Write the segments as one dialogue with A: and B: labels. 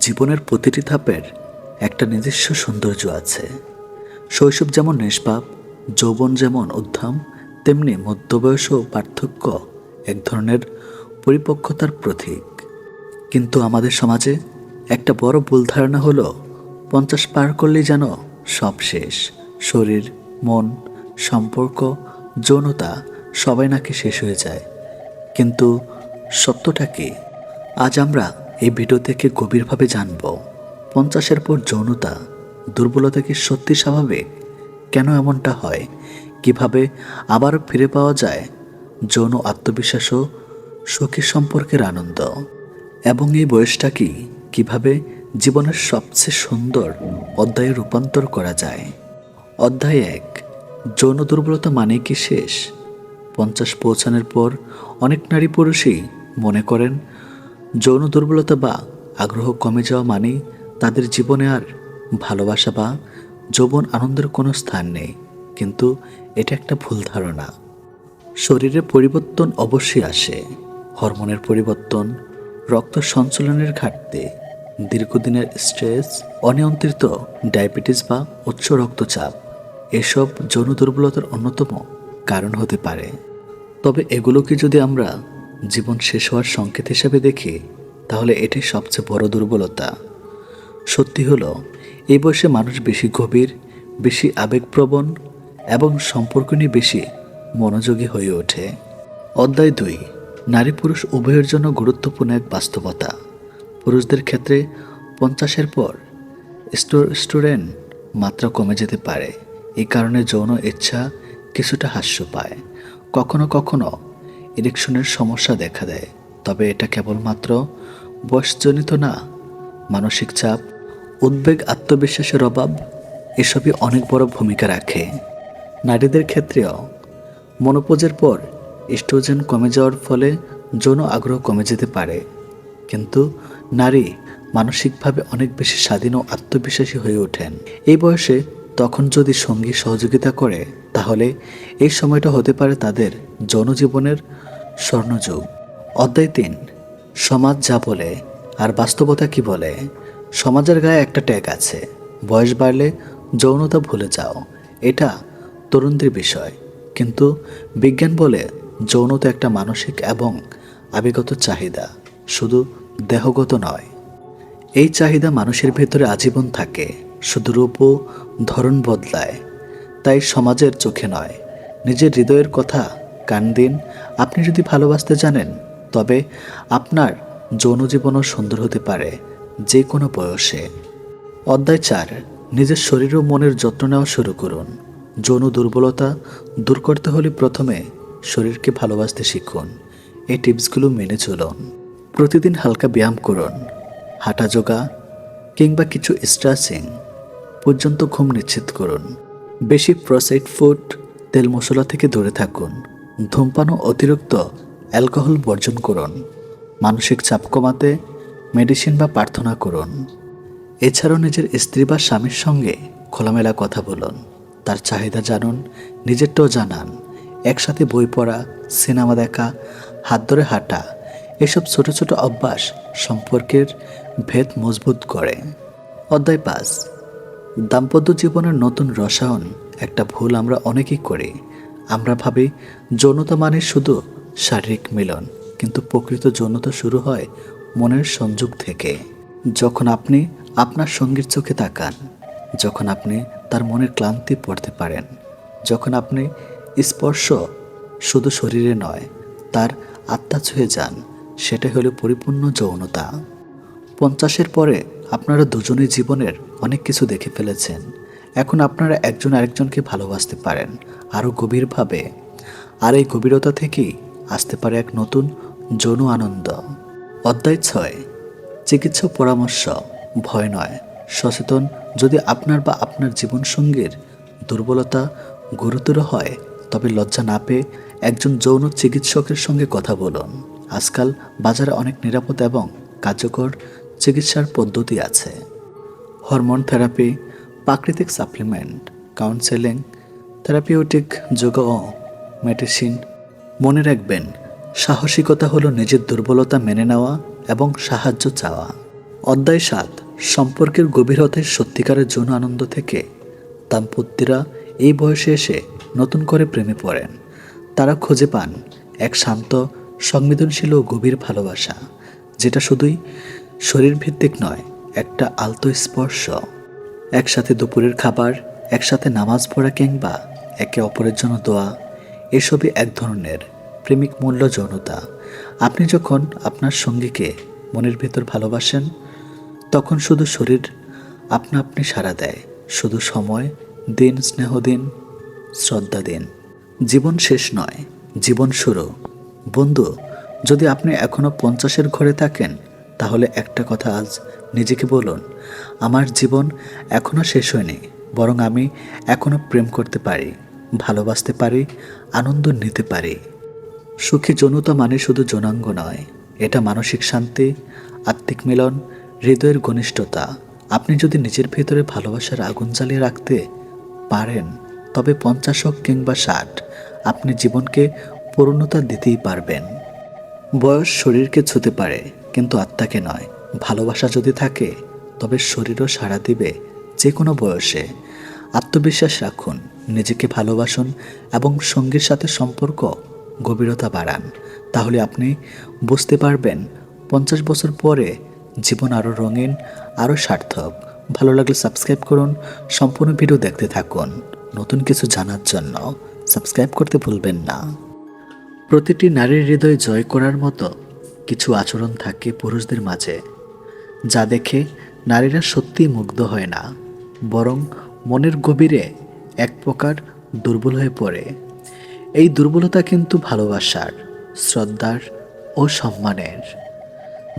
A: জীবনের প্রতিটি ধাপের একটা নিজস্ব সৌন্দর্য আছে। শৈশব যেমন নিষ্পাপ, যৌবন যেমন উদ্ধাম তেমনি মধ্যবয়সও পার্থক্য এক ধরনের পরিপক্কতার প্রতীক। কিন্তু আমাদের সমাজে একটা বড় ভুল ধারণা হলো, পঞ্চাশ পার করলেই যেন সব শেষ, শরীর, মন, সম্পর্ক, যৌনতা সবাই নাকি শেষ হয়ে যায়। কিন্তু সত্যটা কি? আজ আমরা এই ভিডিও থেকে গভীরভাবে জানব, পঞ্চাশের পর যৌনতা দুর্বলতা কি সত্যি স্বাভাবিক? কেন এমনটা হয়? কীভাবে আবার ফিরে পাওয়া যায়? যৌন আত্মবিশ্বাস ও সখী সম্পর্কের আনন্দ। এবং এই বয়সটা কি? কীভাবে জীবনের সবচেয়ে সুন্দর অধ্যায়ে রূপান্তর করা যায়? অধ্যায় এক, যৌন দুর্বলতা মানে কি শেষ? পঞ্চাশ পৌঁছানোর পর অনেক নারী পুরুষই মনে করেন যৌন দুর্বলতা বা আগ্রহ কমে যাওয়া মানে তাদের জীবনে আর ভালোবাসা বা যৌবন আনন্দের কোনো স্থান নেই। কিন্তু এটা একটা ভুল ধারণা। শরীরে পরিবর্তন অবশ্যই আসে। হরমোনের পরিবর্তন, রক্ত সঞ্চালনের ঘাটতি, দীর্ঘদিনের স্ট্রেস, অনিয়ন্ত্রিত ডায়াবেটিস বা উচ্চ রক্তচাপ, এসব যৌন দুর্বলতার অন্যতম কারণ হতে পারে। তবে এগুলোকে যদি আমরা জীবন শেষ হওয়ার সংকেত হিসেবে দেখি, তাহলে এটি সবচেয়ে বড় দুর্বলতা। সত্যি হলো, এই বয়সে মানুষ বেশি গভীর, বেশি আবেগপ্রবণ এবং সম্পর্ক নিয়ে বেশি মনোযোগী হয়ে ওঠে। অধ্যায় দুই নারী পুরুষ উভয়ের জন্য গুরুত্বপূর্ণ এক বাস্তবতা। পুরুষদের ক্ষেত্রে পঞ্চাশের পর স্টুডেন্ট মাত্রা কমে যেতে পারে। এই কারণে যৌন ইচ্ছা কিছুটা হ্রাস পায়। কখনো কখনো ইরেকশনের সমস্যা দেখা দেয়। তবে এটা কেবলমাত্র বয়সজনিত না, মানসিক চাপ, উদ্বেগ, আত্মবিশ্বাসের অভাব, এসবই অনেক বড় ভূমিকা রাখে। নারীদের ক্ষেত্রেও মনোপোজের পর স্ট্রোজেন কমে যাওয়ার ফলে যৌন আগ্রহ কমে যেতে পারে। কিন্তু নারী মানসিকভাবে অনেক বেশি স্বাধীন ও আত্মবিশ্বাসী হয়ে ওঠেন। এই বয়সে তখন যদি সঙ্গী সহযোগিতা করে, তাহলে এই সময়টা হতে পারে তাদের জনজীবনের স্বর্ণযুগ। অধ্যায় তিন, সমাজ যা বলে আর বাস্তবতা কি বলে, সমাজের গায়ে একটা ট্যাগ আছে, বয়স বাড়লে যৌনতা ভুলে যাও, এটা তরুণদের বিষয়। কিন্তু বিজ্ঞান বলে যৌনতা একটা মানসিক এবং আবেগত চাহিদা, শুধু দেহগত নয়। এই চাহিদা মানুষের ভেতরে আজীবন থাকে, শুধু রূপ ধরন বদলায়। তাই সমাজের চোখে নয়, নিজের হৃদয়ের কথা কান দিন। আপনি যদি ভালোবাসতে জানেন, তবে আপনার যৌন জীবনও সুন্দর হতে পারে, যে কোনো বয়সে। অধ্যায় চার, নিজের শরীর ও মনের যত্ন নেওয়া শুরু করুন। যৌন দুর্বলতা দূর করতে হলে প্রথমে শরীরকে ভালোবাসতে শিখুন। এই টিপসগুলো মেনে চলুন। প্রতিদিন হালকা ব্যায়াম করুন। হাঁটা যোগা কিংবা কিছু স্ট্রাচিং পর্যন্ত ঘুম নিশ্চিত করুন। বেশি প্রসেসড ফুড, তেল মশলা থেকে দূরে থাকুন। ধূমপান ও অতিরিক্ত অ্যালকোহল বর্জন করুন। মানসিক চাপ কমাতে মেডিসিন বা প্রার্থনা করুন। এছাড়াও নিজের স্ত্রী বা স্বামীর সঙ্গে খোলামেলা কথা বলুন। তার চাহিদা জানুন, নিজেরটাও জানান। একসাথে বই পড়া, সিনেমা দেখা, হাত ধরে হাঁটা, এসব ছোট ছোট অভ্যাস সম্পর্কের ভেদ মজবুত করে। অধ্যায় পাঁচ। দাম্পত্য জীবনের নতুন রসায়ন একটা ভুল আমরা অনেকেই করি। আমরা ভাবি যৌনতা মানে শুধু শারীরিক মিলন, কিন্তু প্রকৃত যৌনতা শুরু হয় মনের সংযোগ থেকে। যখন আপনি আপনার সঙ্গীর চোখে তাকান, যখন আপনি তার মনের ক্লান্তি পড়তে পারেন, যখন আপনি স্পর্শ শুধু শরীরে নয়, তার আত্মা ছুঁয়ে যান সেটা হলো পরিপূর্ণ যৌনতা। পঞ্চাশের পরে আপনারা দুজনেই জীবনের অনেক কিছু দেখে ফেলেছেন। এখন আপনারা একজন আরেকজনকে ভালোবাসতে পারেন, আরও গভীরভাবে। আর এই গভীরতা থেকেই আসতে পারে এক নতুন যৌন আনন্দ। অধ্যায় ছয়, চিকিৎসা পরামর্শ, ভয় নয়। সচেতন যদি আপনার বা আপনার জীবনসঙ্গীর দুর্বলতা গুরুতর হয়, তবে লজ্জা না পেয়ে একজন যৌন চিকিৎসকের সঙ্গে কথা বলুন। আজকাল বাজারে অনেক নিরাপদ এবং কার্যকর চিকিৎসার পদ্ধতি আছে। হরমোন থেরাপি প্রাকৃতিক সাপ্লিমেন্ট, কাউন্সেলিং, থেরাপিউটিক যোগ ও মেডিসিন। মনে রাখবেন, সাহসিকতা হলো নিজের দুর্বলতা মেনে নেওয়া এবং সাহায্য চাওয়া। অধ্যায় সাত, সম্পর্কের গভীরতায় সত্যিকারের যৌন আনন্দ থেকে। দাম্পত্যরা এই বয়সে এসে নতুন করে প্রেমে পড়েন। তারা খুঁজে পান এক শান্ত, সংবেদনশীল ও গভীর ভালোবাসা, যেটা শুধুই শরীর ভিত্তিক নয়, একটা আলতো স্পর্শ একসাথে দুপুরের খাবার, একসাথে নামাজ পড়া কিংবা একে অপরের জন্য দোয়া, এসবই এক ধরনের প্রেমিক মূল্য যৌনতা। আপনি যখন আপনার সঙ্গীকে মনের ভেতর ভালোবাসেন, তখন শুধু শরীর আপনা আপনি সাড়া দেয়, শুধু সময় দিন, স্নেহ দিন, শ্রদ্ধা দিন। জীবন শেষ নয়, জীবন শুরু। বন্ধু, যদি আপনি এখনও পঞ্চাশের ঘরে থাকেন, তাহলে একটা কথা আজ নিজেকে বলুন আমার জীবন এখনও শেষ হয়নি, বরং আমি এখনও প্রেম করতে পারি, ভালোবাসতে পারি, আনন্দ নিতে পারি। সুখী যৌনতা মানে শুধু যৌনাঙ্গ নয়, এটা মানসিক শান্তি, আত্মিক মিলন, হৃদয়ের ঘনিষ্ঠতা। আপনি যদি নিজের ভেতরে ভালোবাসার আগুন জ্বালিয়ে রাখতে পারেন, তবে পঞ্চাশ হোক কিংবা ষাট, আপনি জীবনকে পূর্ণতা দিতেই পারবেন। বয়স শরীরকে ছুতে পারে, কিন্তু আত্মাকে নয়, ভালোবাসা যদি থাকে তবে শরীরও সাড়া দিবে যে কোনো বয়সে। আত্মবিশ্বাস রাখুন, নিজেকে ভালোবাসুন এবং সঙ্গীর সাথে সম্পর্ক গভীরতা বাড়ান। তাহলে আপনি বুঝতে পারবেন পঞ্চাশ বছর পরে জীবন আরও রঙিন, আরও সার্থক। ভালো লাগলে সাবস্ক্রাইব করুন, সম্পূর্ণ ভিডিও দেখতে থাকুন। নতুন কিছু জানার জন্য সাবস্ক্রাইব করতে ভুলবেন না। প্রতিটি নারীর হৃদয় জয় করার মতো কিছু আচরণ থাকে পুরুষদের মাঝে, যা দেখে নারীরা সত্যিই মুগ্ধ হয় না, বরং মনের গভীরে এক প্রকার দুর্বল হয়ে পড়ে। এই দুর্বলতা কিন্তু ভালোবাসার, শ্রদ্ধার ও সম্মানের,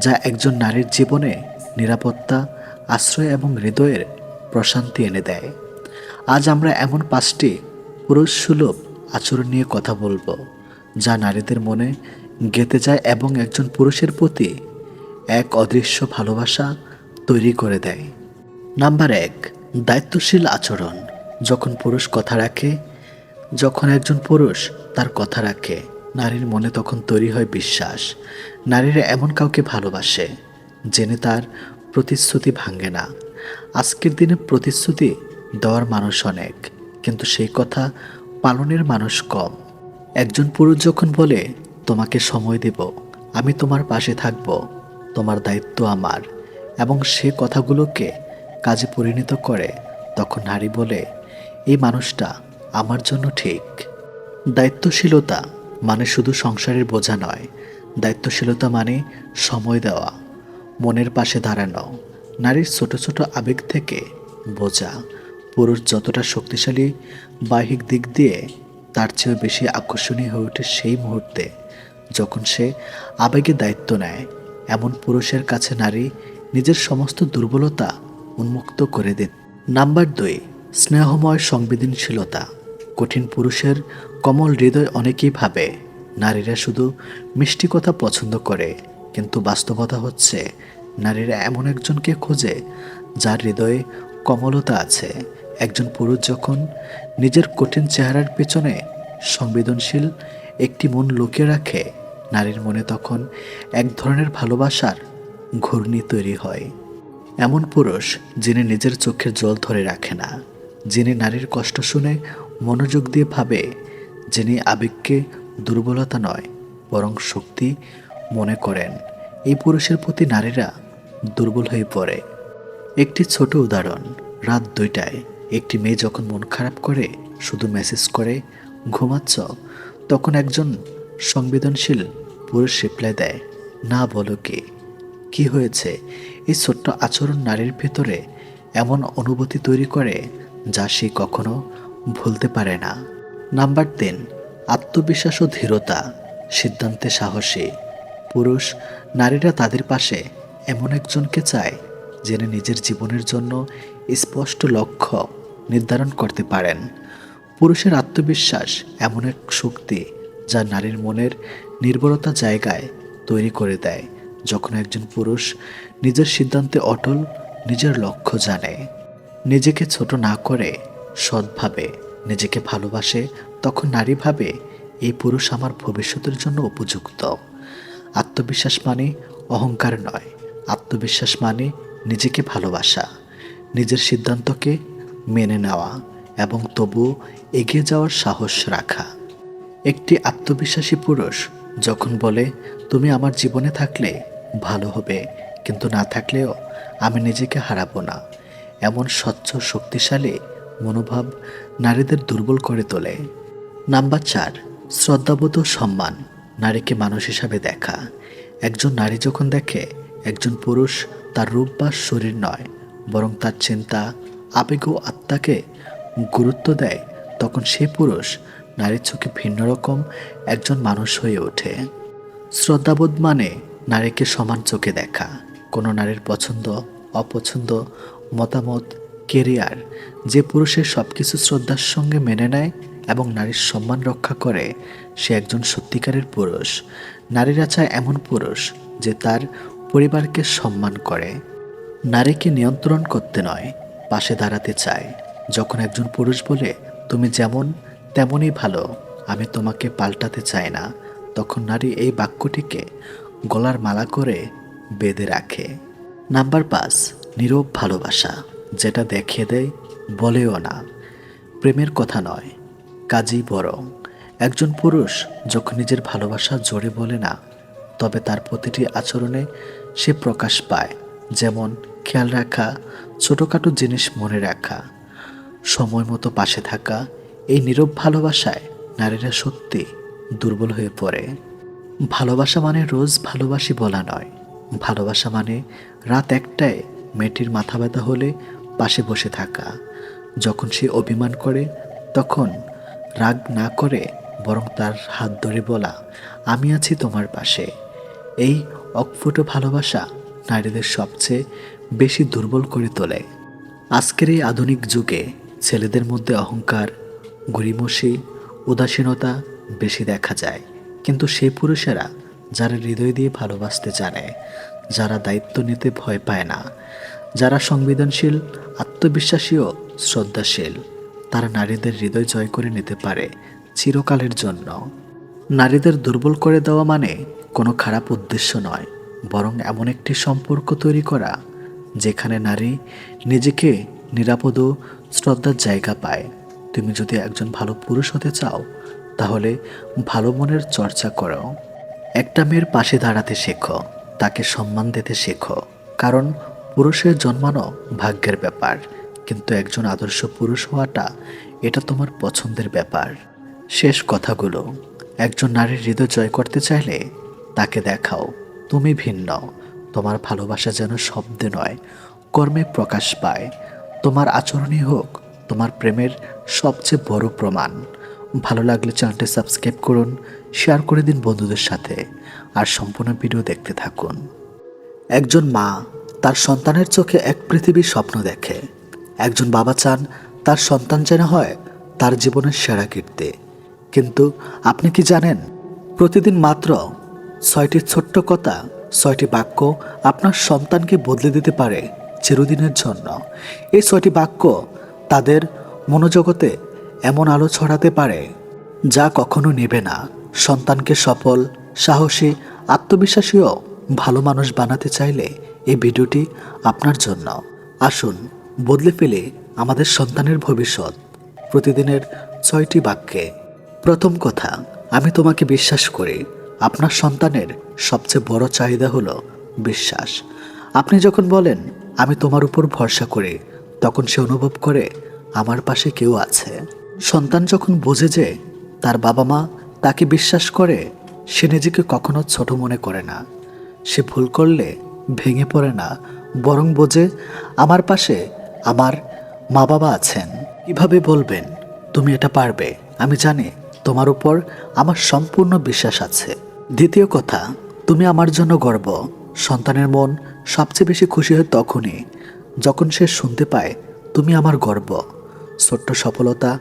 A: যা একজন নারীর জীবনে নিরাপত্তা, আশ্রয় এবং হৃদয়ের প্রশান্তি এনে দেয়। আজ আমরা এমন পাঁচটি পুরুষ সুলভ আচরণ নিয়ে কথা বলব, যা নারীদের মনে গেঁথে যায় এবং একজন পুরুষের প্রতি এক অদৃশ্য ভালোবাসা তৈরি করে দেয়। নাম্বার এক, দায়িত্বশীল আচরণ। যখন পুরুষ কথা রাখে, যখন একজন পুরুষ তার কথা রাখে, নারীর মনে তখন তৈরি হয় বিশ্বাস। নারীরা এমন কাউকে ভালোবাসে, জেনে তার প্রতিশ্রুতি ভাঙে না। আজকের দিনে প্রতিশ্রুতি দেওয়ার মানুষ অনেক, কিন্তু সেই কথা পালনের মানুষ কম। একজন পুরুষ যখন বলে, তোমাকে সময় দেব, আমি তোমার পাশে থাকব, তোমার দায়িত্ব আমার। এবং সে কথাগুলোকে কাজে পরিণত করে, তখন নারী বলে, এই মানুষটা আমার জন্য ঠিক। দায়িত্বশীলতা মানে শুধু সংসারের বোঝা নয়, দায়িত্বশীলতা মানে সময় দেওয়া, মনের পাশে দাঁড়ানো, নারীর ছোট ছোট আবেগ থেকে বোঝা, পুরুষ যতটা শক্তিশালী বাহিক দিক দিয়ে তার চেয়েও বেশি আকর্ষণীয় হয়ে ওঠে সেই মুহূর্তে যখন সে আবেগে দায়িত্ব নেয়। এমন পুরুষের কাছে নারী নিজের সমস্ত দুর্বলতা উন্মুক্ত করে দেন। নাম্বার দুই, স্নেহময় সংবেদনশীলতা। কঠিন পুরুষের কমল হৃদয় অনেকেই ভাবে, নারীরা শুধু মিষ্টি কথা পছন্দ করে, কিন্তু বাস্তবতা হচ্ছে, নারীরা এমন একজনকে খোঁজে, যার হৃদয়ে কমলতা আছে। একজন পুরুষ যখন নিজের কঠিন চেহারার পেছনে সংবেদনশীল একটি মন লুকিয়ে রাখে, নারীর মনে তখন এক ধরনের ভালোবাসার ঘূর্ণি তৈরি হয়। এমন পুরুষ যিনি নিজের চোখের জল ধরে রাখে না, যিনি নারীর কষ্ট শুনে মনোযোগ দিয়ে ভাবে, যিনি আবেগকে দুর্বলতা নয়, বরং শক্তি মনে করেন। এই পুরুষের প্রতি নারীরা দুর্বল হয়ে পড়ে। একটি ছোট উদাহরণ, রাত দুইটায় একটি মেয়ে যখন মন খারাপ করে, শুধু মেসেজ করে, ঘুমাচ্ছ, তখন একজন সংবেদনশীল পুরুষ রিপ্লাই দেয়, না বলো কি? কি হয়েছে? এই ছোট্ট আচরণ নারীর ভেতরে এমন অনুভূতি তৈরি করে যা সে কখনো ভুলতে পারে না। নাম্বার তিন, আত্মবিশ্বাস ও ধীরতা, সিদ্ধান্তে সাহসী। পুরুষ, নারীরা তাদের পাশে এমন একজনকে চায় যিনি নিজের জীবনের জন্য স্পষ্ট লক্ষ্য নির্ধারণ করতে পারেন। পুরুষের আত্মবিশ্বাস এমন এক শক্তি যা নারীর মনের নির্ভরতা জায়গায় তৈরি করে দেয়। যখন একজন পুরুষ নিজের সিদ্ধান্তে অটল, নিজের লক্ষ্য জানে, নিজেকে ছোট না করে সৎভাবে নিজেকে ভালোবাসে, তখন নারী ভাবে এই পুরুষ আমার ভবিষ্যতের জন্য উপযুক্ত। আত্মবিশ্বাস মানে অহংকার নয়। আত্মবিশ্বাস মানে নিজেকে ভালোবাসা, নিজের সিদ্ধান্তকে মেনে নেওয়া এবং তবুও এগিয়ে যাওয়ার সাহস রাখা। একটি আত্মবিশ্বাসী পুরুষ যখন বলে, তুমি আমার জীবনে থাকলে ভালো হবে, কিন্তু না থাকলেও আমি নিজেকে হারাবো না। এমন স্বচ্ছ, শক্তিশালী মনোভাব নারীদের দুর্বল করে তোলে। নাম্বার চার, শ্রদ্ধাবোধ সম্মান নারীকে মানুষ হিসাবে দেখা। একজন নারী যখন দেখে একজন পুরুষ তার রূপ বা শরীর নয়, বরং তার চিন্তা, আবেগ ও আত্মাকে গুরুত্ব দেয়, তখন সে পুরুষ নারীর চোখে ভিন্ন রকম একজন মানুষ হয়ে ওঠে। শ্রদ্ধাবোধ মানে নারীকে সমান চোখে দেখা। কোনো নারীর পছন্দ, অপছন্দ, মতামত, কেরিয়ার, যে পুরুষের সব কিছু শ্রদ্ধার সঙ্গে মেনে নেয় এবং নারীর সম্মান রক্ষা করে, সে একজন সত্যিকারের পুরুষ। নারীরা চায় এমন পুরুষ যে তার পরিবারকে সম্মান করে। নারীকে নিয়ন্ত্রণ করতে নয়, পাশে দাঁড়াতে চায়। যখন একজন পুরুষ বলে, তুমি যেমন, তেমনই ভালো, আমি তোমাকে পাল্টাতে চাই না, তখন নারী এই বাক্যটিকে গলার মালা করে বেঁধে রাখে। নাম্বার পাঁচ, নীরব ভালোবাসা, যেটা দেখিয়ে দেয়, বলেও না। প্রেমের কথা নয়, কাজই বরং। একজন পুরুষ যখন নিজের ভালোবাসা জোরে বলে না, তবে তার প্রতিটি আচরণে সে প্রকাশ পায়, যেমন খেয়াল রাখা, ছোটোখাটো জিনিস মনে রাখা। সময় মতো পাশে থাকা, এই নীরব ভালোবাসায় নারীরা সত্যি দুর্বল হয়ে পড়ে। ভালোবাসা মানে রোজ ভালোবাসি বলা নয়। ভালোবাসা মানে রাত একটায় মেয়েটির মাথা ব্যথা হলে পাশে বসে থাকা। যখন সে অভিমান করে, তখন রাগ না করে বরং তার হাত ধরে বলা, আমি আছি তোমার পাশে। এই অকফুটো ভালোবাসা নারীদের সবচেয়ে বেশি দুর্বল করে তোলে। আজকের এই আধুনিক যুগে ছেলেদের মধ্যে অহংকার গরিমসি উদাসীনতা বেশি দেখা যায়। কিন্তু সেই পুরুষেরা যারা হৃদয় দিয়ে ভালোবাসতে জানে, যারা দায়িত্ব নিতে ভয় পায় না, যারা সংবেদনশীল, আত্মবিশ্বাসী ও শ্রদ্ধাশীল, তারা নারীদের হৃদয় জয় করে নিতে পারে চিরকালের জন্য। নারীদের দুর্বল করে দেওয়া মানে কোনো খারাপ উদ্দেশ্য নয়, বরং এমন একটি সম্পর্ক তৈরি করা, যেখানে নারী নিজেকে নিরাপদ ও শ্রদ্ধার জায়গা পায়। তুমি যদি একজন ভালো পুরুষ হতে চাও তাহলে ভালো মনের চর্চা করো। একটা মেয়ের পাশে দাঁড়াতে শেখো, তাকে সম্মান দিতে শেখো। কারণ পুরুষের জন্মানো ভাগ্যের ব্যাপার, কিন্তু একজন আদর্শ পুরুষ হওয়াটা এটা তোমার পছন্দের ব্যাপার। শেষ কথাগুলো, একজন নারীর হৃদয় জয় করতে চাইলে তাকে দেখাও, তুমি ভিন্ন। তোমার ভালোবাসা যেন শব্দে নয়, কর্মে প্রকাশ পায়। তোমার আচরণই হোক তোমার প্রেমের সবচেয়ে বড় প্রমাণ। ভালো লাগলে চ্যানেলটি সাবস্ক্রাইব করুন, শেয়ার করে দিন বন্ধুদের সাথে, আর সম্পূর্ণ ভিডিও দেখতে থাকুন। একজন মা তার সন্তানের চোখে এক পৃথিবীর স্বপ্ন দেখে। একজন বাবা চান তার সন্তান যেন হয় তার জীবনের সেরা কীর্তি। কিন্তু আপনি কি জানেন, প্রতিদিন মাত্র ছয়টি ছোট্ট কথা, ছয়টি বাক্য আপনার সন্তানকে বদলে দিতে পারে চিরদিনের জন্য। এই ছয়টি বাক্য তাদের মনোজগতে এমন আলো ছড়াতে পারে যা কখনো নেবে না। সন্তানকে সফল, সাহসী, আত্মবিশ্বাসীও ভালো মানুষ বানাতে চাইলে এই ভিডিওটি আপনার জন্য। আসুন, বদলে ফেলে আমাদের সন্তানের ভবিষ্যৎ। প্রতিদিনের ছয়টি বাক্যে, প্রথম কথা, আমি তোমাকে বিশ্বাস করি। আপনার সন্তানের সবচেয়ে বড় চাহিদা হলো বিশ্বাস। আপনি যখন বলেন, আমি তোমার উপর ভরসা করি তখন সে অনুভব করে, আমার পাশে কেউ আছে। সন্তান যখন বোঝে যে তার বাবা মা তাকে বিশ্বাস করে, সে নিজেকে কখনো ছোট মনে করে না। সে ভুল করলে ভেঙে পড়ে না, বরং বোঝে, আমার পাশে আমার মা বাবা আছেন। কীভাবে বলবেন, তুমি এটা পারবে? আমি জানি তোমার উপর আমার সম্পূর্ণ বিশ্বাস আছে। দ্বিতীয় কথা, তুমি আমার জন্য গর্ব। সন্তানের মন সবচেয়ে বেশি খুশি হয় তখনই, যখন সে শুনতে পায়, তুমি আমার গর্ব। ছোট্ট সফলতা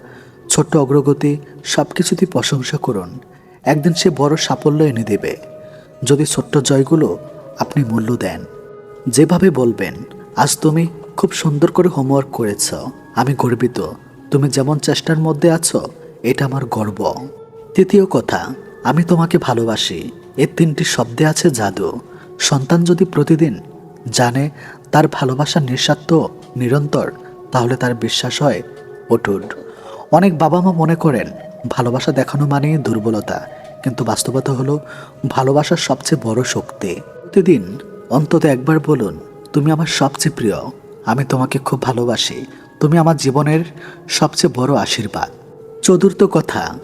A: ছোট্ট অগ্রগতি সব কিছুতেই প্রশংসা করুন। একদিন সে বড় সাফল্য এনে দেবে। যদি ছোট্ট জয়গুলো আপনি মূল্য দেন। যেভাবে বলবেন, আজ তুমি খুব সুন্দর করে হোমওয়ার্ক করেছ। আমি গর্বিত। তুমি যেমন চেষ্টার মধ্যে আছো, এটা আমার গর্ব। তৃতীয় কথা, আমি তোমাকে ভালোবাসি। এর তিনটি শব্দে আছে জাদু। সন্তান যদি প্রতিদিন জানে তার ভালোবাসা নিঃস্বার্থ, নিরন্তর, তাহলে তার বিশ্বাস হয় অটুট। অনেক বাবা মা মনে করেন, ভালোবাসা দেখানো মানেই দুর্বলতা। কিন্তু বাস্তবতা হলো, ভালোবাসার সবচেয়ে বড় শক্তি। প্রতিদিন অন্তত একবার বলুন, তুমি আমার সবচেয়ে প্রিয়, আমি তোমাকে খুব ভালোবাসি, তুমি আমার জীবনের সবচেয়ে বড় আশীর্বাদ। চতুর্থ কথা,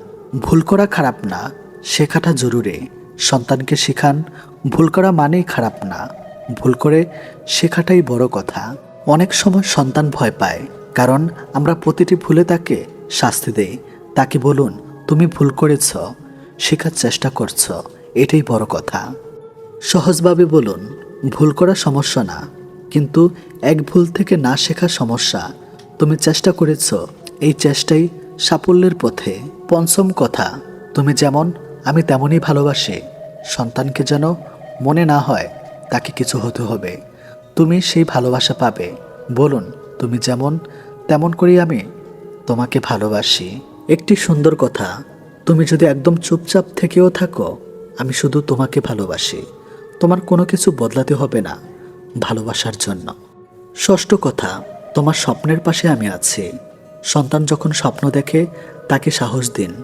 A: ভুল করা খারাপ না, শেখাটা জরুরি। সন্তানকে শেখান, ভুল করা মানেই খারাপ না, ভুল করে শেখাটাই বড় কথা। অনেক সময় সন্তান ভয় পায়, কারণ আমরা প্রতিটি ভুলে তাকে শাস্তি দেই। তাকে বলুন, তুমি ভুল করেছ, শেখার চেষ্টা করছ, এটাই বড় কথা। সহজভাবে বলুন, ভুল করা সমস্যা না, কিন্তু এক ভুল থেকে না শেখা সমস্যা। তুমি চেষ্টা করেছ, এই চেষ্টাই সাফল্যের পথে। পঞ্চম কথা, তুমি যেমন, আমি তেমনই ভালোবাসি। সন্তানকে যেন মনে না হয়, তাকে কিছু হতে হবে। তুমি সেই ভালোবাসা পাবে। বলুন, তুমি যেমন, তেমন করেই আমি তোমাকে ভালোবাসি। একটি সুন্দর কথা, তুমি যদি একদম চুপচাপ থেকেও থাকো, আমি শুধু তোমাকে ভালোবাসি। তোমার কোনো কিছু বদলাতে হবে না, ভালোবাসার জন্য। ষষ্ঠ কথা, তোমার স্বপ্নের পাশে আমি আছি। সন্তান যখন স্বপ্ন দেখে, তাকে সাহস দিন।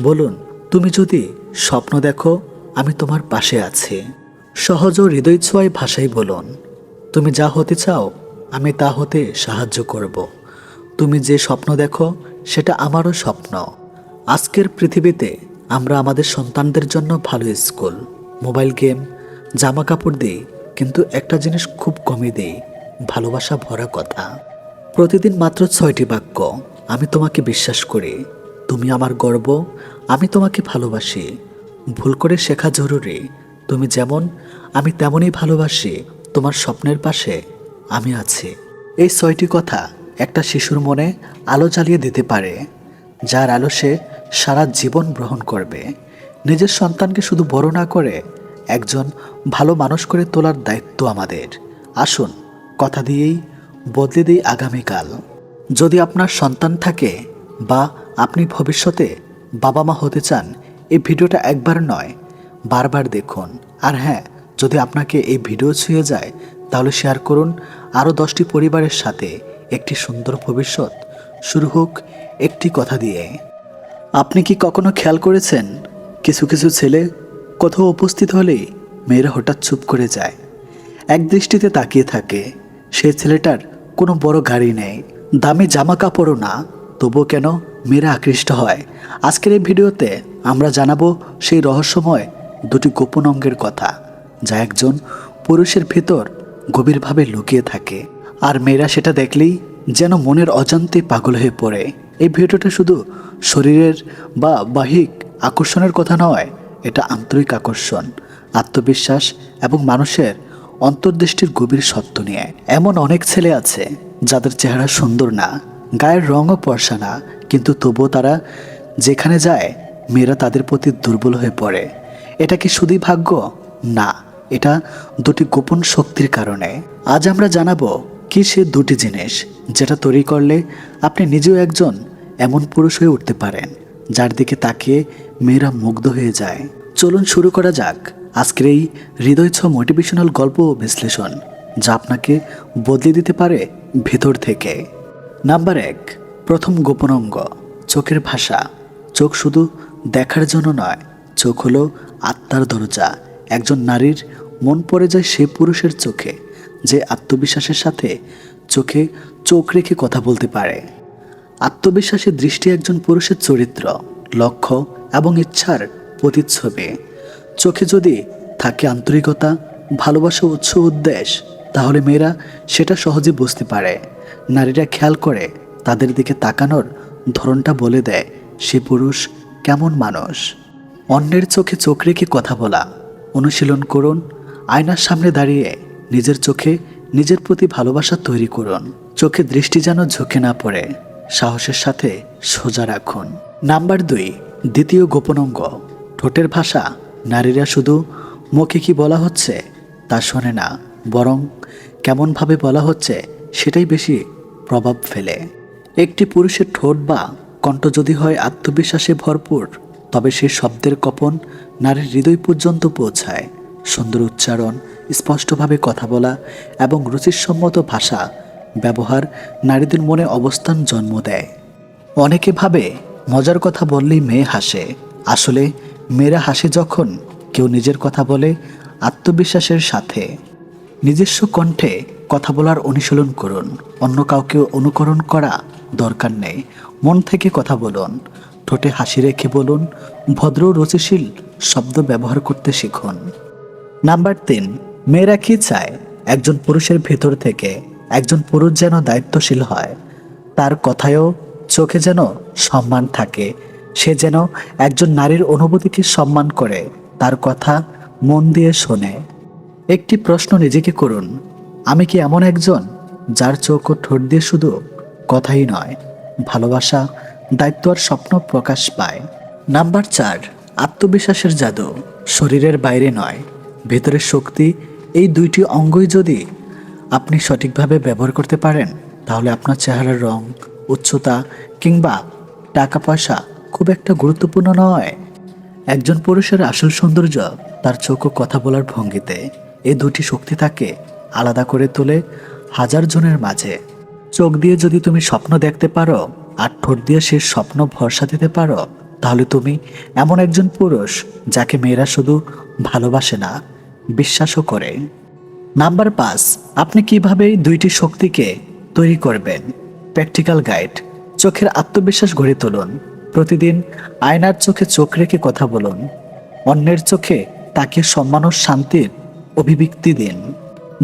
A: বলুন, তুমি যদি স্বপ্ন দেখো, আমি তোমার পাশে আছি। সহজ ও হৃদয় ছোঁয়ায় ভাষায় বলুন, তুমি যা হতে চাও, আমি তা হতে সাহায্য করব। তুমি যে স্বপ্ন দেখো, সেটা আমারও স্বপ্ন। আজকের পৃথিবীতে আমরা আমাদের সন্তানদের জন্য ভালো স্কুল, মোবাইল গেম জামা কাপড় দিই, কিন্তু একটা জিনিস খুব কমই দেই, ভালোবাসা ভরা কথা। প্রতিদিন মাত্র ছয়টি বাক্য, আমি তোমাকে বিশ্বাস করি। তুমি আমার গর্ব, আমি তোমাকে ভালোবাসি। ভুল করে শেখা জরুরি। তুমি যেমন, আমি তেমনই ভালোবাসি। তোমার স্বপ্নের পাশে আমি আছি। এই ছয়টি কথা একটা শিশুর মনে আলো জ্বালিয়ে দিতে পারে, যার আলো সে সারা জীবন গ্রহণ করবে। নিজের সন্তানকে শুধু বড় না করে একজন ভালো মানুষ করে তোলার দায়িত্ব আমাদের। আসুন, কথা দিয়েই বদলে দিই আগামীকাল। যদি আপনার সন্তান থাকে বা আপনি ভবিষ্যতে বাবা মা হতে চান, এই ভিডিওটা একবার নয়, বারবার দেখুন। আর হ্যাঁ যদি আপনাকে এই ভিডিও ছুঁয়ে যায়, তাহলে শেয়ার করুন আরও দশটি পরিবারের সাথে। একটি সুন্দর ভবিষ্যৎ। শুরু হোক একটি কথা দিয়ে। আপনি কি কখনো খেয়াল করেছেন, কিছু কিছু ছেলে কোথাও উপস্থিত হলেই মেয়েরা হঠাৎ চুপ করে যায়? এক দৃষ্টিতে তাকিয়ে থাকে, সে ছেলেটার কোনো বড় গাড়ি নেই, দামি জামা কাপড়ও না, তবুও কেন মেয়েরা আকৃষ্ট হয়? আজকের এই ভিডিওতে আমরা জানাব সেই রহস্যময় দুটি গোপন অঙ্গের কথা, যা একজন পুরুষের ভিতর গভীরভাবে লুকিয়ে থাকে। আর মেয়েরা সেটা দেখলেই যেন মনের অজান্তে পাগল হয়ে পড়ে। এই ভিডিওটা শুধু শরীরের বা বাহিক আকর্ষণের কথা নয়, এটা আন্তরিক আকর্ষণ, আত্মবিশ্বাস এবং মানুষের অন্তর্দৃষ্টির গভীর সত্য নিয়ে। এমন অনেক ছেলে আছে যাদের চেহারা সুন্দর না, গায়ের রঙও পরশা না, কিন্তু তবুও তারা যেখানে যায়, মেয়েরা তাদের প্রতি দুর্বল হয়ে পড়ে। এটা কি শুধুই ভাগ্য? না, এটা দুটি গোপন শক্তির কারণে। আজ আমরা জানাব কি সে দুটি জিনিস যেটা তৈরি করলে আপনি নিজেও একজন এমন পুরুষ হয়ে উঠতে পারেন, যার দিকে তাকিয়ে মেয়েরা মুগ্ধ হয়ে যায়। চলুন শুরু করা যাক আজকের এই হৃদয় ছ মোটিভেশনাল গল্প ও বিশ্লেষণ, যা আপনাকে বদলে দিতে পারে ভেতর থেকে। নাম্বার এক, প্রথম গোপন অঙ্গ, চোখের ভাষা। চোখ শুধু দেখার জন্য নয়, চোখ হলো আত্মার দরজা। একজন নারীর মন পড়ে যায় সে পুরুষের চোখে। যে আত্মবিশ্বাসের সাথে চোখে চোখ রেখে কথা বলতে পারে। আত্মবিশ্বাসের দৃষ্টি একজন পুরুষের চরিত্র, লক্ষ্য এবং ইচ্ছার প্রতিচ্ছবি। চোখে যদি থাকে আন্তরিকতা, ভালোবাসা উৎস উদ্দেশ্য তাহলে মেয়েরা সেটা সহজে বুঝতে পারে। নারীরা খেয়াল করে তাদের দিকে তাকানোর ধরনটা বলে দেয়, সে পুরুষ কেমন মানুষ? অন্যের চোখে চোখ রেখে কথা বলা, অনুশীলন করুন, আয়নার সামনে দাঁড়িয়ে নিজের চোখে নিজের প্রতি ভালোবাসা তৈরি করুন। চোখে দৃষ্টি যেন ঝুঁকে না পড়ে। সাহসের সাথে সোজা রাখুন। নাম্বার দুই, দ্বিতীয় গোপন অঙ্গ। ঠোঁটের ভাষা, নারীরা শুধু মুখে কি বলা হচ্ছে তা শোনে না, বরং কেমনভাবে বলা হচ্ছে সেটাই বেশি প্রভাব ফেলে। একটি পুরুষের ঠোঁট বা কণ্ঠ যদি হয় আত্মবিশ্বাসে ভরপুর, তবে সে শব্দের কপন নারীর হৃদয় পর্যন্ত পৌঁছায়। সুন্দর উচ্চারণ, স্পষ্টভাবে কথা বলা এবং রুচিসম্মত ভাষা ব্যবহার নারীদের মনে অবস্থান জন্ম দেয়। অনেকে ভাবে, মজার কথা বললেই মেয়ে হাসে। আসলে মেয়েরা হাসে যখন কেউ নিজের কথা বলে আত্মবিশ্বাসের সাথে। নিজস্ব কণ্ঠে কথা বলার অনুশীলন করুন, অন্য কাউকে অনুকরণ করা দরকার নেই। মন থেকে কথা বলুন, ঠোঁটে হাসি রেখে বলুন, ভদ্র রুচিশীল শব্দ ব্যবহার করতে শিখুন। নাম্বার তিন, মেয়েরা কি চায়? একজন পুরুষের ভেতর থেকে একজন পুরুষ যেন দায়িত্বশীল হয়, তার কথায়ও চোখে যেন সম্মান থাকে। সে যেন একজন নারীর অনুভূতিকে সম্মান করে, তার কথা মন দিয়ে শোনে। একটি প্রশ্ন নিজেকে করুন, আমি কি এমন একজন যার চোখ ও ঠোঁট দিয়ে শুধু কথাই নয়, ভালোবাসা, দায়িত্ব আর স্বপ্ন প্রকাশ পায়? নাম্বার চার, আত্মবিশ্বাসের জাদু, শরীরের বাইরে নয়। ভেতরের শক্তি এই দুইটি অঙ্গই যদি আপনি সঠিকভাবে ব্যবহার করতে পারেন, তাহলে আপনার চেহারার রং, উচ্চতা কিংবা টাকা পয়সা খুব একটা গুরুত্বপূর্ণ নয়। একজন পুরুষের আসল সৌন্দর্য তার চোখ ও কথা বলার ভঙ্গিতে এই দুটি শক্তি তাকে আলাদা করে তোলে হাজার জনের মাঝে। চোখ দিয়ে যদি তুমি স্বপ্ন দেখতে পারো আর ঠোঁট দিয়ে সে স্বপ্ন ভরসা দিতে পারো, তাহলে তুমি এমন একজন পুরুষ যাকে মেয়েরা শুধু ভালোবাসে না। বিশ্বাসও করে। নাম্বার পাঁচ, আপনি কীভাবে দুইটি শক্তিকে তৈরি করবেন? প্র্যাকটিক্যাল গাইড, চোখের আত্মবিশ্বাস গড়ে তুলুন। প্রতিদিন আয়নার চোখে চোখ রেখে কথা বলুন। অন্যের চোখে তাকে সম্মান ও শান্তির অভিব্যক্তি দিন।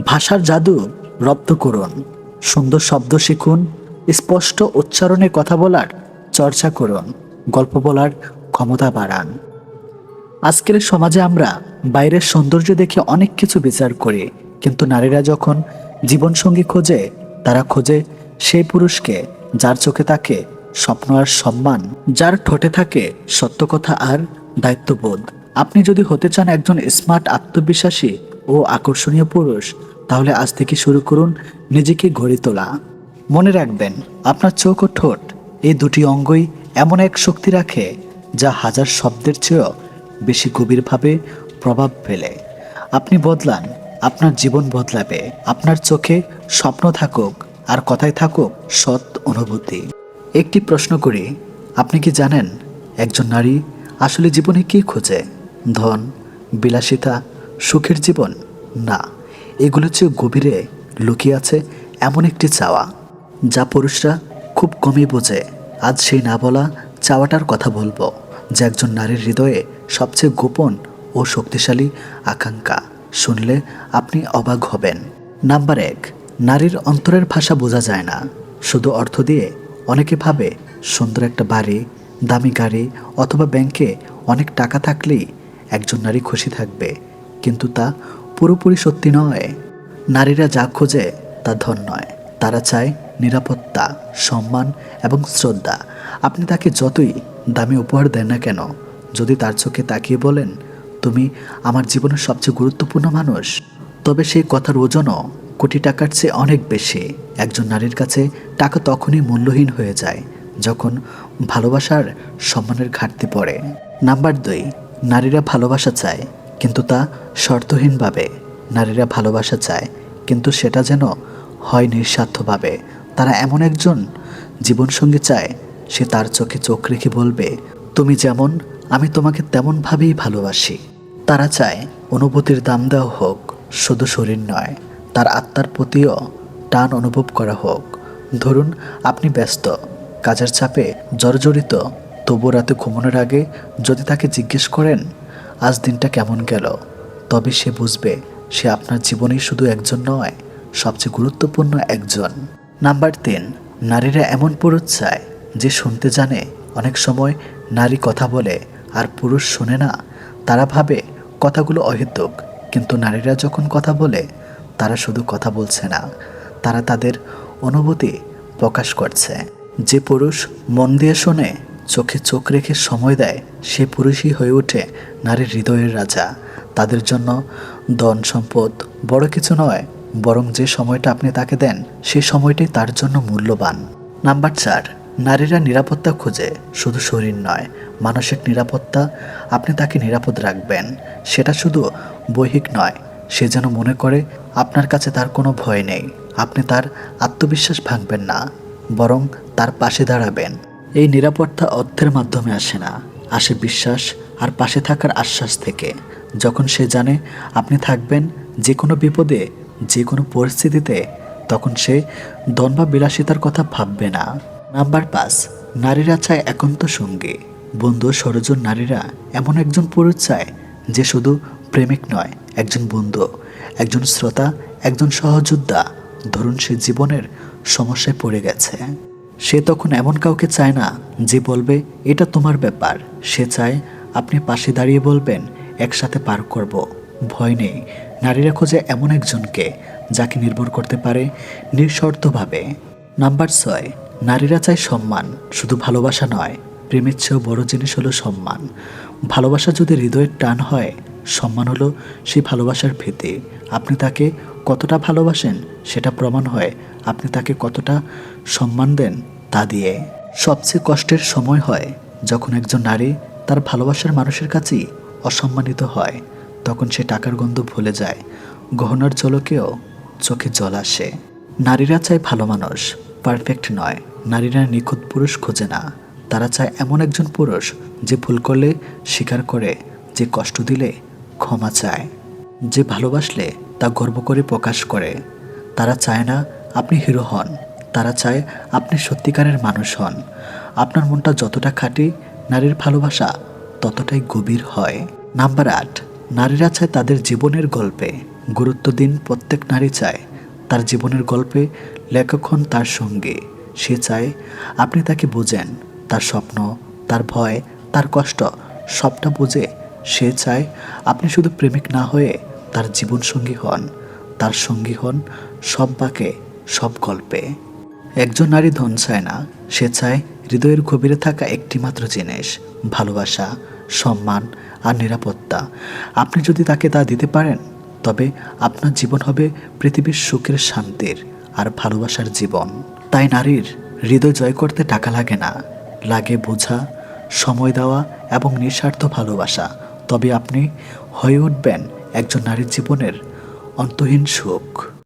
A: ভাষার জাদু রপ্ত করুন। সুন্দর শব্দ শিখুন। স্পষ্ট উচ্চারণে কথা বলার চর্চা করুন। গল্প বলার ক্ষমতা বাড়ান। আজকের সমাজে আমরা বাইরের সৌন্দর্য দেখে অনেক কিছু বিচার করি, কিন্তু নারীরা যখন জীবনসঙ্গী খোঁজে, তারা খোঁজে সেই পুরুষকে যার চোখে থাকে স্বপ্ন আর সম্মান, যার ঠোঁটে থাকে সত্য কথা আর দায়িত্ববোধ। আপনি যদি হতে চান একজন স্মার্ট, আত্মবিশ্বাসী ও আকর্ষণীয় পুরুষ, তাহলে আজ থেকে শুরু করুন নিজেকে গড়ে তোলা। মনে রাখবেন, আপনার চোখ ও ঠোঁট এই দুটি অঙ্গই এমন এক শক্তি রাখে যা হাজার শব্দের চেয়েও বেশি গভীরভাবে প্রভাব ফেলে। আপনি বদলান, আপনার জীবন বদলাবে, আপনার চোখে স্বপ্ন থাকুক আর কথায় থাকুক সৎ অনুভূতি। একটি প্রশ্ন করি, আপনি কি জানেন একজন নারী আসলে জীবনে কি খোঁজে? ধন, বিলাসিতা, সুখের জীবন? না, এগুলো চেয়ে গভীরে লুকিয়ে আছে এমন একটি চাওয়া, যা পুরুষরা খুব কমই বোঝে। আজ সেই না বলা চাওয়াটার কথা বলব। যে একজন নারীর হৃদয়ে সবচেয়ে গোপন ও শক্তিশালী আকাঙ্ক্ষা। শুনলে আপনি অবাক হবেন। নাম্বার এক, নারীর অন্তরের ভাষা বোঝা যায় না। শুধু অর্থ দিয়ে অনেকে ভাবে সুন্দর একটা বাড়ি, দামি গাড়ি অথবা ব্যাংকে অনেক টাকা থাকলেই একজন নারী খুশি থাকবে। কিন্তু তা পুরোপুরি সত্যি নয়। নারীরা যা খোঁজে তা ধন নয়। তারা চায় নিরাপত্তা, সম্মান এবং শ্রদ্ধা। আপনি তাকে যতই দামি উপহার দেন না কেন? যদি তার চোখে তাকিয়ে বলেন, তুমি আমার জীবনের সবচেয়ে গুরুত্বপূর্ণ মানুষ। তবে সেই কথার ওজনও কোটি টাকার চেয়ে অনেক বেশি। একজন নারীর কাছে টাকা তখনই মূল্যহীন হয়ে যায়, যখন ভালোবাসার সম্মানের ঘাটতি পড়ে। নাম্বার দুই, নারীরা ভালোবাসা চায়, কিন্তু তা শর্তহীনভাবে। নারীরা ভালোবাসা চায়, কিন্তু সেটা যেন হয় নিঃস্বার্থভাবে। তারা এমন একজন জীবনসঙ্গী চায় সে তার চোখে চোখ রেখে বলবে, তুমি যেমন, আমি তোমাকে তেমনভাবেই ভালোবাসি। তারা চায় অনুভূতির দাম দেওয়া হোক, শুধু শরীর নয়, তার আত্মার প্রতিও টান অনুভব করা হোক। ধরুন, আপনি ব্যস্ত, কাজের চাপে জর্জরিত তবু রাতে ঘুমানোর আগে যদি তাকে জিজ্ঞেস করেন, আজ দিনটা কেমন গেল? তবে সে বুঝবে, সে আপনার জীবনেই শুধু একজন নয়, সবচেয়ে গুরুত্বপূর্ণ একজন। নাম্বার তিন, নারীরা এমন পুরুষ চায় যে শুনতে জানে, অনেক সময় নারী কথা বলে আর পুরুষ শোনে না, তারা ভাবে কথাগুলো অহেতুক। কিন্তু নারীরা যখন কথা বলে, তারা শুধু কথা বলছে না, তারা তাদের অনুভূতি প্রকাশ করছে। যে পুরুষ মন দিয়ে শোনে, চোখে চোখ রেখে সময় দেয়, সে পুরুষই হয়ে ওঠে নারীর হৃদয়ের রাজা। তাদের জন্য ধন সম্পদ বড় কিছু নয়, বরং যে সময়টা আপনি তাকে দেন সেই সময়টাই তার জন্য মূল্যবান। নাম্বার চার নারীরা নিরাপত্তা খোঁজে, শুধু শরীর নয়, মানসিক নিরাপত্তা, আপনি তাকে নিরাপদ রাখবেন। সেটা শুধু বৈহিক নয়, সে যেন মনে করে আপনার কাছে তার কোনো ভয় নেই, আপনি তার আত্মবিশ্বাস ভাঙবেন না, বরং তার পাশে দাঁড়াবেন। এই নিরাপত্তা অর্থের মাধ্যমে আসে না, আসে বিশ্বাস আর পাশে থাকার আশ্বাস থেকে। যখন সে জানে আপনি থাকবেন যে কোনো বিপদে, যে কোনো পরিস্থিতিতে, তখন সে দন বা বিলাসিতার কথা ভাববে না। নাম্বার পাঁচ, নারীরা চায় একান্ত সঙ্গী। বন্ধু সরজন নারীরা এমন একজন পুরুষ চায় যে শুধু প্রেমিক নয়, একজন বন্ধু, একজন শ্রোতা, একজন সহযোদ্ধা। ধরুন সে জীবনের সমস্যায় পড়ে গেছে। সে তখন এমন কাউকে চায় না যে বলবে, এটা তোমার ব্যাপার। সে চায়, আপনি পাশে দাঁড়িয়ে বলবেন, একসাথে পার করব। ভয় নেই। নারীরা খোঁজে এমন একজনকে যাকে নির্ভর করতে পারে নিঃশর্তভাবে। নাম্বার ছয় নারীরা চায় সম্মান, শুধু ভালোবাসা নয়, প্রেমের চেয়েও বড় জিনিস হলো সম্মান। ভালোবাসা যদি হৃদয়ের টান হয়, সম্মান হলো সেই ভালোবাসার ভিত্তি আপনি তাকে কতটা ভালোবাসেন, সেটা প্রমাণ হয় আপনি তাকে কতটা সম্মান দেন তা দিয়ে। সবচেয়ে কষ্টের সময় হয় যখন একজন নারী তার ভালোবাসার মানুষের কাছেই অসম্মানিত হয়, তখন সে টাকার গন্ধ ভুলে যায়, গহনার জলকেও চোখে জল আসে। নারীরা চায় ভালো মানুষ, পারফেক্ট নয় নারীরা নিখুঁত পুরুষ খোঁজে না। তারা চায় এমন একজন পুরুষ যে ভুল করলে স্বীকার করে, যে কষ্ট দিলে ক্ষমা চায়। যে ভালোবাসলে তা গর্ব করে প্রকাশ করে। তারা চায় না আপনি হিরো হন। তারা চায় আপনি সত্যিকারের মানুষ হন। আপনার মনটা যতটা খাঁটি নারীর ভালোবাসা, ততটাই গভীর হয়। নাম্বার আট, নারীরা চায় তাদের জীবনের গল্পে গুরুত্ব দিন প্রত্যেক নারী চায়। তার জীবনের গল্পে লেখক হন তার সঙ্গে। সে চায় আপনি তাকে বোঝেন, তার স্বপ্ন, তার ভয়, তার কষ্ট, সবটা বুঝে সে চায় আপনি শুধু প্রেমিক না হয়ে তার জীবনসঙ্গী হন, তার সঙ্গী হন সব বাকে, সব গল্পে। একজন নারী ধন চায় না, সে চায় হৃদয়ের গভীরে থাকা একটি মাত্র জিনিস, ভালোবাসা, সম্মান আর নিরাপত্তা। আপনি যদি তাকে তা দিতে পারেন, তবে আপনার জীবন হবে পৃথিবীর সুখের শান্তির আর ভালোবাসার জীবন। তাই নারীর হৃদয় জয় করতে টাকা লাগে না। লাগে বোঝা, সময় দেওয়া এবং নিঃস্বার্থ ভালোবাসা। তবে আপনি হয়ে উঠবেন একজন নারীর জীবনের অন্তহীন সুখ।